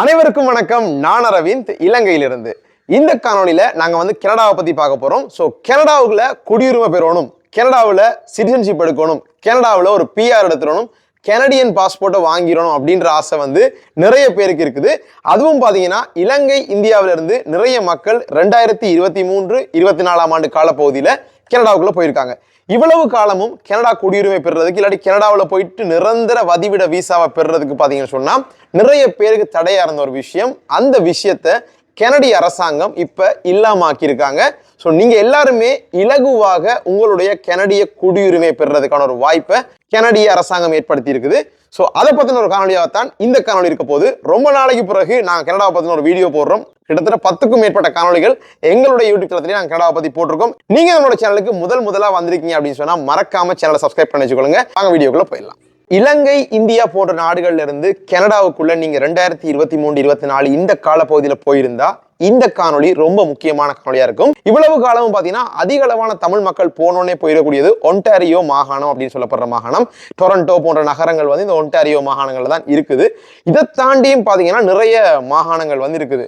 அனைவருக்கும் வணக்கம். நான் அரவிந்த் இலங்கையிலிருந்து. இந்த காணொளியில நாங்க வந்து கனடாவை பத்தி பார்க்க போறோம். ஸோ கனடாவுக்குள்ள குடியுரிமை பெறணும். கனடாவில் சிட்டிசன்ஷிப் எடுக்கணும். கனடாவில் ஒரு பிஆர் எடுத்துடணும். கனடியன் பாஸ்போர்ட்டை வாங்கிடணும் அப்படின்ற ஆசை வந்து நிறைய பேருக்கு இருக்குது. அதுவும் பார்த்தீங்கன்னா இலங்கை இந்தியாவிலிருந்து நிறைய மக்கள் ரெண்டாயிரத்தி இருபத்தி மூன்று இருபத்தி நாலாம் ஆண்டு காலப்பகுதியில் கனடாவுக்குள்ளே போயிருக்காங்க. இவ்வளவு காலமும் கனடா குடியுரிமை பெறுறதுக்கு இல்லாட்டி கனடாவில் போயிட்டு நிரந்தர வதிவிட விசாவை பெறுறதுக்கு பார்த்தீங்கன்னு சொன்னால் நிறைய பேருக்கு தடையாக இருந்த ஒரு விஷயம். அந்த விஷயத்தை கனடிய அரசாங்கம் இப்போ இல்லாம ஆக்கியிருக்காங்க ஸோ நீங்கள் எல்லாருமே இலகுவாக உங்களுடைய கனடிய குடியுரிமை பெறுறதுக்கான ஒரு வாய்ப்பை கனடிய அரசாங்கம் ஏற்படுத்தி இருக்குது ஸோ அதை பற்றின ஒரு காணொலியாகத்தான் இந்த காணொலி இருக்க போது ரொம்ப நாளைக்கு பிறகு நாங்கள் கனடாவை பற்றின ஒரு வீடியோ போடுறோம். கிட்டத்தட்ட பத்துக்கும் மேற்பட்ட காணொலிகள் எங்களுடைய யூடியூப் தளத்திலே நாங்கள் கனடாவை பற்றி போட்டிருக்கோம். நீங்கள் நம்மளோட சேனலுக்கு முதல் முதலாக வந்திருக்கீங்க அப்படின்னு சொன்னால் மறக்காம சேனலை சப்ஸ்கிரைப் பண்ணி வச்சுக்கொள்ளுங்க நாங்கள் வீடியோக்குள்ளே போயிடலாம். இலங்கை இந்தியா போன்ற நாடுகள்ல இருந்து கனடாவுக்குள்ள நீங்க ரெண்டாயிரத்தி இருபத்தி மூணு இருபத்தி நாலு இந்த காலப்பகுதியில் போயிருந்தா இந்த காணொளி ரொம்ப முக்கியமான காணொலியா இருக்கும். இவ்வளவு காலமும் பாத்தீங்கன்னா அதிக அளவான தமிழ் மக்கள் போனோடனே போயிடக்கூடியது ஒன்டாரியோ மாகாணம் அப்படின்னு சொல்லப்படுற மாகாணம். டொரண்டோ போன்ற நகரங்கள் வந்து இந்த ஒன்டாரியோ மாகாணங்கள் தான் இருக்குது. இதை தாண்டியும் பாத்தீங்கன்னா நிறைய மாகாணங்கள் வந்து இருக்குது.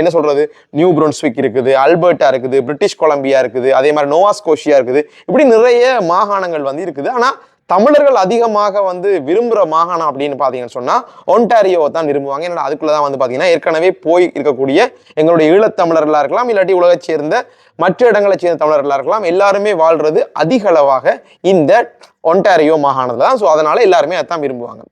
என்ன சொல்றது? நியூ புரன்ஸ்விக் இருக்குது அல்பர்ட்டா இருக்குது பிரிட்டிஷ் கொலம்பியா இருக்குது அதே மாதிரி நோவாஸ்கோஷியா இருக்குது. இப்படி நிறைய மாகாணங்கள் வந்து இருக்குது. ஆனா தமிழர்கள் அதிகமாக வந்து விரும்புகிற மாகாணம் அப்படின்னு பார்த்தீங்கன்னு சொன்னால் ஒன்டாரியோவை தான் விரும்புவாங்க. ஏன்னா அதுக்குள்ளே தான் வந்து பார்த்தீங்கன்னா ஏற்கனவே போய் இருக்கக்கூடிய எங்களுடைய ஈழத்தமிழர்களாக இருக்கலாம் இல்லாட்டி உலகை சேர்ந்த மற்ற இடங்களைச் சேர்ந்த தமிழர்களாக இருக்கலாம் எல்லாருமே வாழ்றது அதிகளவாக இந்த ஒன்டாரியோ மாகாணத்தில் தான். ஸோ அதனால் எல்லாருமே அதான் விரும்புவாங்க.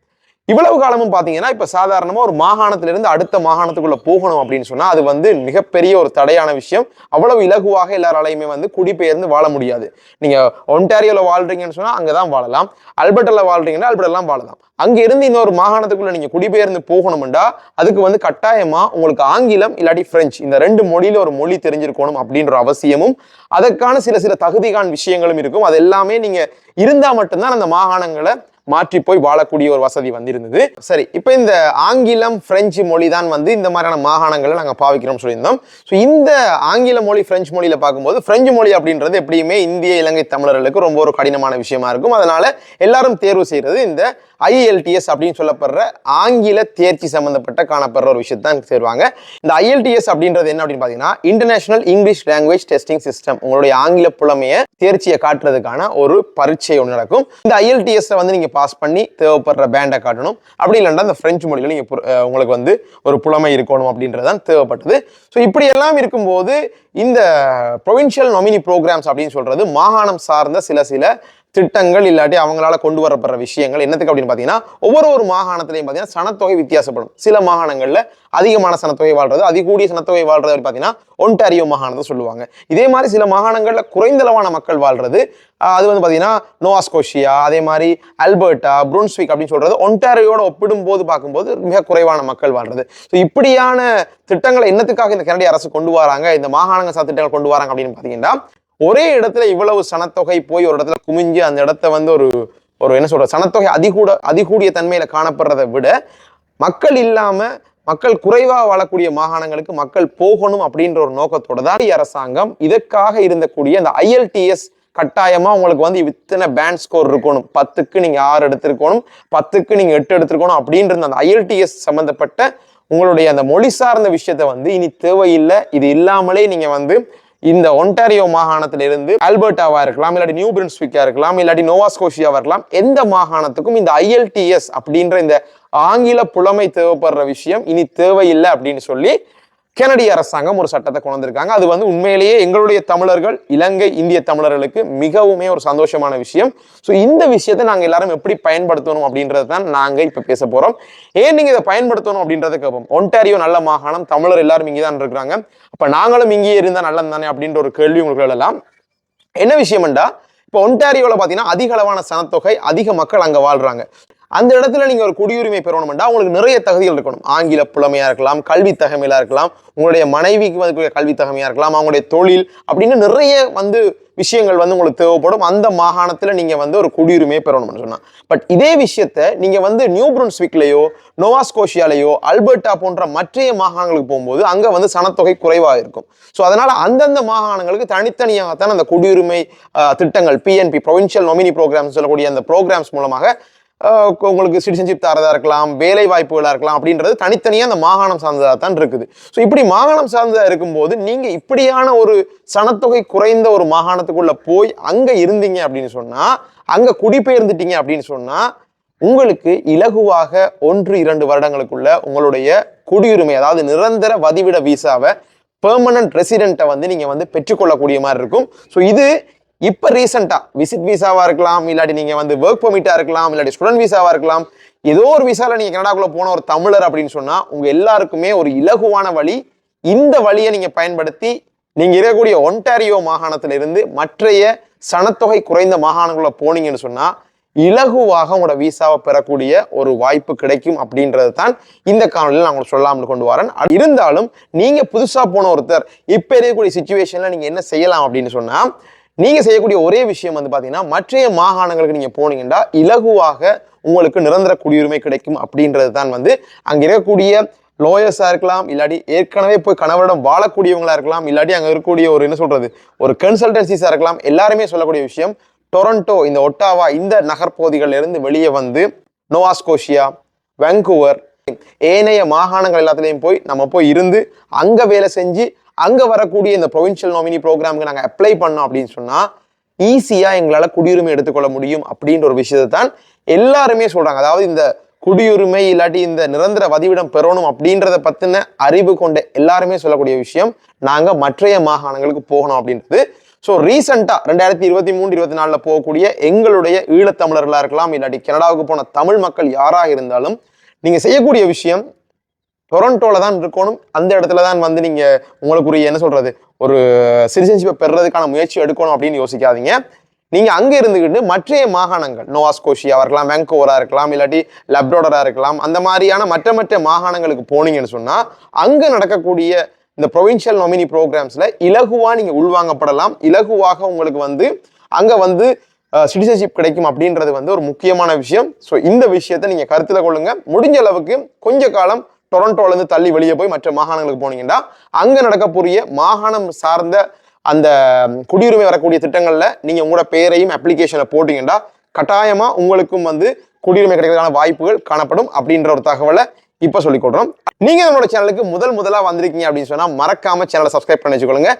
இவ்வளவு காலமும் பார்த்தீங்கன்னா இப்போ சாதாரணமாக ஒரு மாகாணத்திலிருந்து அடுத்த மாகாணத்துக்குள்ளே போகணும் அப்படின்னு சொன்னால் அது வந்து மிகப்பெரிய ஒரு தடையான விஷயம். அவ்வளவு இலகுவாக எல்லாராலையுமே வந்து குடிபெயர்ந்து வாழ முடியாது. நீங்கள் ஒன்டாரியோவில் வாழ்றீங்கன்னு சொன்னால் அங்கே தான் வாழலாம். அல்பர்ட்டில் வாழ்றீங்கன்னா அல்பர்ட்டெல்லாம் வாழலாம். அங்கே இருந்து இன்னொரு மாகாணத்துக்குள்ளே நீங்கள் குடிபெயர்ந்து போகணும்டா அதுக்கு வந்து கட்டாயமாக உங்களுக்கு ஆங்கிலம் இல்லாட்டி ஃப்ரெஞ்சு இந்த ரெண்டு மொழியில் ஒரு மொழி தெரிஞ்சிருக்கணும் அப்படின்ற அவசியமும் அதற்கான சில சில தகுதிகான் விஷயங்களும் இருக்கும். அது எல்லாமே நீங்கள் இருந்தால் மட்டும்தான் அந்த மாகாணங்களை மாற்றி போய் வாழக்கூடிய ஒரு வசதி வந்திருந்தது. சரி இப்போ இந்த ஆங்கிலம் பிரெஞ்சு மொழி தான் வந்து இந்த மாதிரியான மாகாணங்களை நாங்கள் பாவிக்கிறோம் சொல்லியிருந்தோம். ஸோ இந்த ஆங்கில மொழி பிரெஞ்சு மொழியில் பார்க்கும்போது பிரெஞ்சு மொழி அப்படின்றது எப்படியுமே இந்திய இலங்கை தமிழர்களுக்கு ரொம்ப ஒரு கடினமான விஷயமா இருக்கும். அதனால எல்லாரும் தேர்வு செய்கிறது இந்த ஐஎல்டிஎஸ் அப்படின்னு சொல்லப்படுற ஆங்கில தேர்ச்சி சம்மந்தப்பட்ட காணப்படுற ஒரு விஷயத்தான் சேருவாங்க. இந்த ஐஎல்டிஎஸ் அப்படின்றது என்ன அப்படின்னு பார்த்தீங்கன்னா international English language testing system உங்களுடைய ஆங்கில புலமையை தேர்ச்சியை காட்டுறதுக்கான ஒரு பரீட்சை ஒன்று நடக்கும். இந்த ஐஎல்டிஎஸ் வந்து நீங்கள் பாஸ் பண்ணி தேவைப்படுற பேண்டை காட்டணும். அப்படி இல்லைன்னா அந்த ஃப்ரெஞ்சு மொழியில் நீங்கள் புர- உங்களுக்கு வந்து ஒரு புலமை இருக்கணும் அப்படின்றது தான் தேவைப்பட்டது. ஸோ இப்படி எல்லாம் இருக்கும்போது இந்த ப்ரொவின்ஷியல் நொமினி ப்ரோக்ராம்ஸ் அப்படின்னு சொல்கிறது மாகாணம் சார்ந்த சில சில திட்டங்கள் இல்லாட்டி அவங்களால கொண்டு வரப்படுற விஷயங்கள் என்னத்துக்கு அப்படின்னு பார்த்தீங்கன்னா ஒவ்வொரு ஒரு மாகாணத்திலையும் பார்த்தீங்கன்னா சனத்தொகை வித்தியாசப்படும். சில மாகாணங்களில் அதிகமான சனத்தொகை வாழ்றது அதிகூடிய சனத்தொகை வாழ்றது பார்த்தீங்கன்னா ஒன்டாரியோ மாகாணத்தை சொல்லுவாங்க. இதே மாதிரி சில மாகாணங்களில் குறைந்தளவான மக்கள் வாழ்றது அது வந்து பார்த்தீங்கன்னா நோவாஸ்கோஷியா அதே மாதிரி அல்பர்ட்டா புருன்ஸ்விக் அப்படின்னு சொல்றது ஒன்டாரியோட ஒப்பிடும்போது பார்க்கும்போது மிக குறைவான மக்கள் வாழ்றது. ஸோ இப்படியான திட்டங்களை என்னத்துக்காக இந்த கனடிய அரசு கொண்டு வராங்க இந்த மாகாணங்கள் சார் திட்டங்கள் கொண்டு வராங்க அப்படின்னு பார்த்தீங்கன்னா ஒரே இடத்துல இவ்வளவு சனத்தொகை போய் ஒரு இடத்துல குமிஞ்சு அந்த இடத்த வந்து ஒரு ஒரு என்ன சொல்ற சனத்தொகை அதிகூட அதிகூடிய தன்மையில காணப்படுறதை விட மக்கள் இல்லாம மக்கள் குறைவாக வாழக்கூடிய மாகாணங்களுக்கு மக்கள் போகணும் அப்படின்ற ஒரு நோக்கத்தோட தான் இந்திய அரசாங்கம் இதற்காக இருந்தக்கூடிய அந்த ஐஎல்டிஎஸ் கட்டாயமா உங்களுக்கு வந்து இத்தனை பேண்ட் ஸ்கோர் இருக்கணும். பத்துக்கு நீங்க ஆறு எடுத்திருக்கணும் பத்துக்கு நீங்க எட்டு எடுத்திருக்கணும் அப்படின்ற அந்த ஐஎல்டிஎஸ் சம்பந்தப்பட்ட உங்களுடைய அந்த மொழி சார்ந்த விஷயத்த வந்து இனி தேவையில்லை. இது இல்லாமலே நீங்க வந்து இந்த ஒன்டாரியோ மாகாணத்திலிருந்து அல்பர்டாவா இருக்கலாம் இல்லாட்டி நியூ பிரின்ஸ்விக்கா இருக்கலாம் இல்லாட்டி நோவாஸ்கோஷியாவா இருக்கலாம் எந்த மாகாணத்துக்கும் இந்த ஐஎல்டிஎஸ் அப்படின்ற இந்த ஆங்கில புலமை தேவைப்படுற விஷயம் இனி தேவையில்லை அப்படின்னு சொல்லி கனடிய அரசாங்கம் ஒரு சட்டத்தை கொண்டு வந்திருக்காங்க அது வந்து உண்மையிலேயே எங்களுடைய தமிழர்கள் இலங்கை இந்திய தமிழர்களுக்கு மிகவுமே ஒரு சந்தோஷமான விஷயம். ஸோ இந்த விஷயத்தை நாங்கள் எல்லாரும் எப்படி பயன்படுத்தணும் அப்படின்றது தான் நாங்கள் இப்போ பேச போகிறோம் ஏன் நீங்கள் இதை பயன்படுத்தணும் அப்படின்றத கேட்போம் ஒன்டாரியோ நல்ல மாகாணம் தமிழர் எல்லாரும் இங்கே தான் இருக்கிறாங்க அப்போ நாங்களும் இங்கேயே இருந்தால் நல்லது தானே அப்படின்ற ஒரு கேள்வி உங்களுக்கு எழலாம். என்ன விஷயம்டா? இப்போ ஒன்டாரியோவில் பார்த்தீங்கன்னா அதிக அளவான சனத்தொகை அதிக மக்கள் அங்கே வாழ்கிறாங்க அந்த இடத்துல நீங்கள் ஒரு குடியுரிமை பெறணும்னா உங்களுக்கு நிறைய தகுதிகள் இருக்கணும். ஆங்கில புலமையாக இருக்கலாம் கல்வி தகமையா இருக்கலாம் உங்களுடைய மனைவிக்கு வந்து கல்வி தகமையாக இருக்கலாம் அவங்களுடைய தொழில் அப்படின்னு நிறைய வந்து விஷயங்கள் வந்து உங்களுக்கு தேவைப்படும். அந்த மாகாணத்தில் நீங்கள் வந்து ஒரு குடியுரிமையை பெறணும்னு சொன்னால் பட் இதே விஷயத்த நீங்கள் வந்து நியூ புரன்ஸ்விக்லயோ நோவாஸ்கோஷியாலேயோ அல்பர்ட்டா போன்ற மற்றைய மாகாணங்களுக்கு போகும்போது அங்கே வந்து சனத்தொகை குறைவாக இருக்கும். ஸோ அதனால் அந்தந்த மாகாணங்களுக்கு தனித்தனியாகத்தான் அந்த குடியுரிமை திட்டங்கள் பிஎன்பி ப்ரொவின்ஷியல் நொமினி ப்ரோக்ராம்ஸ் சொல்லக்கூடிய அந்த ப்ரோக்ராம்ஸ் மூலமாக உங்களுக்கு சிட்டிசன்ஷிப் தரதாக இருக்கலாம் வேலை வாய்ப்புகளாக இருக்கலாம் அப்படின்றது தனித்தனியாக அந்த மாகாணம் சார்ந்ததாக தான் இருக்குது. ஸோ இப்படி மாகாணம் சார்ந்ததாக இருக்கும்போது நீங்கள் இப்படியான ஒரு சனத்தொகை குறைந்த ஒரு மாகாணத்துக்குள்ளே போய் அங்கே இருந்தீங்க அப்படின்னு சொன்னால் அங்கே குடிபெயர்ந்துட்டீங்க அப்படின்னு சொன்னால் உங்களுக்கு இலகுவாக ஒன்று இரண்டு வருடங்களுக்குள்ள உங்களுடைய குடியுரிமை அதாவது நிரந்தர வதிவிட வீசாவை பெர்மனன்ட் ரெசிடென்ட்டை வந்து நீங்கள் வந்து பெற்றுக்கொள்ளக்கூடிய மாதிரி இருக்கும். ஸோ இது இப்போ ரீசெண்டாக விசிட் விசாவாக இருக்கலாம் இல்லாட்டி நீங்கள் வந்து ஒர்க் பர்மிட்டாக இருக்கலாம் இல்லாட்டி ஸ்டூடெண்ட் விசாவாக இருக்கலாம் ஏதோ ஒரு விசாவில் நீங்கள் கனடாக்குள்ளே போன ஒரு தமிழர் அப்படின்னு சொன்னால் உங்கள் எல்லாருக்குமே ஒரு இலகுவான வழி இந்த வழியை நீங்கள் பயன்படுத்தி நீங்கள் இருக்கக்கூடிய ஒன்டாரியோ மாகாணத்திலிருந்து மற்றைய சனத்தொகை குறைந்த மாகாணங்களை போனீங்கன்னு சொன்னால் இலகுவாக உங்களோட விசாவை பெறக்கூடிய ஒரு வாய்ப்பு கிடைக்கும் அப்படின்றது தான் இந்த காணொலியில் நான் உங்களுக்கு சொல்லாமல் கொண்டு வரேன். இருந்தாலும் நீங்கள் புதுசாக போன ஒருத்தர் இப்போ இருக்கக்கூடிய சுச்சுவேஷனில் நீங்கள் என்ன செய்யலாம் அப்படின்னு சொன்னால் நீங்கள் செய்யக்கூடிய ஒரே விஷயம் வந்து பார்த்தீங்கன்னா மற்றைய மாகாணங்களுக்கு நீங்கள் போனீங்கன்னா இலகுவாக உங்களுக்கு நிரந்தர குடியுரிமை கிடைக்கும் அப்படின்றது தான் வந்து அங்கே இருக்கக்கூடிய லோயர்ஸாக இருக்கலாம் இல்லாட்டி ஏற்கனவே போய் கணவரிடம் வாழக்கூடியவங்களாக இருக்கலாம் இல்லாட்டி அங்கே இருக்கக்கூடிய ஒரு என்ன சொல்கிறது ஒரு கன்சல்டன்சிஸாக இருக்கலாம் எல்லாருமே சொல்லக்கூடிய விஷயம் டொரண்டோ இந்த ஒட்டாவா இந்த நகர்பகுதிகளிலிருந்து வெளியே வந்து நோவாஸ்கோஷியா வெங்கூவர் ஏனைய மாகாணங்கள் எல்லாத்துலேயும் போய் நம்ம போய் இருந்து அங்கே வேலை செஞ்சு அங்கே வரக்கூடிய இந்த ப்ரொவின்ஷியல் நாமினி ப்ரோக்ராமுக்கு நாங்கள் அப்ளை பண்ணோம் அப்படின்னு சொன்னால் ஈஸியாக எங்களால் குடியுரிமை எடுத்துக்கொள்ள முடியும் அப்படின்ற ஒரு விஷயத்தை தான் எல்லாருமே சொல்கிறாங்க அதாவது இந்த குடியுரிமை இல்லாட்டி இந்த நிரந்தர வதிவிடம் பெறணும் அப்படின்றத பற்றின அறிவு கொண்ட எல்லாருமே சொல்லக்கூடிய விஷயம் நாங்கள் மற்றைய மாகாணங்களுக்கு போகணும் அப்படின்றது. ஸோ ரீசெண்டாக ரெண்டாயிரத்தி இருபத்தி மூணு இருபத்தி நாலில் போகக்கூடிய எங்களுடைய ஈழத்தமிழர்களாக இருக்கலாம் இல்லாட்டி கனடாவுக்கு போன தமிழ் மக்கள் யாராக இருந்தாலும் நீங்கள் செய்யக்கூடிய விஷயம் டொரண்டோவில் தான் இருக்கணும். அந்த இடத்துல தான் வந்து நீங்கள் உங்களுக்குரிய என்ன சொல்கிறது ஒரு சிட்டிசன்ஷிப்பை பெறுறதுக்கான முயற்சி எடுக்கணும் அப்படின்னு யோசிக்காதீங்க. நீங்கள் அங்கே இருந்துக்கிட்டு மற்றைய மாகாணங்கள் நோவாஸ்கோஷியாவாக இருக்கலாம் வேங்கோவராக இருக்கலாம் இல்லாட்டி லப்ரோடராக இருக்கலாம் அந்த மாதிரியான மற்ற மற்ற மாகாணங்களுக்கு போனீங்கன்னு சொன்னால் அங்கே நடக்கக்கூடிய இந்த ப்ரொவின்ஷியல் நொமினி ப்ரோக்ராம்ஸில் இலகுவாக நீங்கள் உள்வாங்கப்படலாம். இலகுவாக உங்களுக்கு வந்து அங்கே வந்து சிட்டிசன்ஷிப் கிடைக்கும் அப்படின்றது வந்து ஒரு முக்கியமான விஷயம். ஸோ இந்த விஷயத்தை நீங்கள் கருத்தில் கொள்ளுங்கள் முடிஞ்ச அளவுக்கு கொஞ்ச காலம் டொரண்டோலேருந்து தள்ளி வெளியே போய் மற்ற மாகாணங்களுக்கு போனீங்கன்னா அங்கே நடக்கக்கூடிய மாகாணம் சார்ந்த அந்த குடியுரிமை வரக்கூடிய திட்டங்களில் நீங்கள் உங்களோட பேரையும் அப்ளிகேஷனை போட்டிங்கன்னா கட்டாயமாக உங்களுக்கும் வந்து குடியுரிமை கிடைக்கிறதுக்கான வாய்ப்புகள் காணப்படும் அப்படின்ற ஒரு தகவலை இப்போ சொல்லிக் கொடுறோம் நீங்கள் நம்மளோட சேனலுக்கு முதல் முதலாக வந்திருக்கீங்க அப்படின்னு சொன்னால் மறக்காம சேனலை சப்ஸ்கிரைப் பண்ணி வச்சுக்கொள்ளுங்க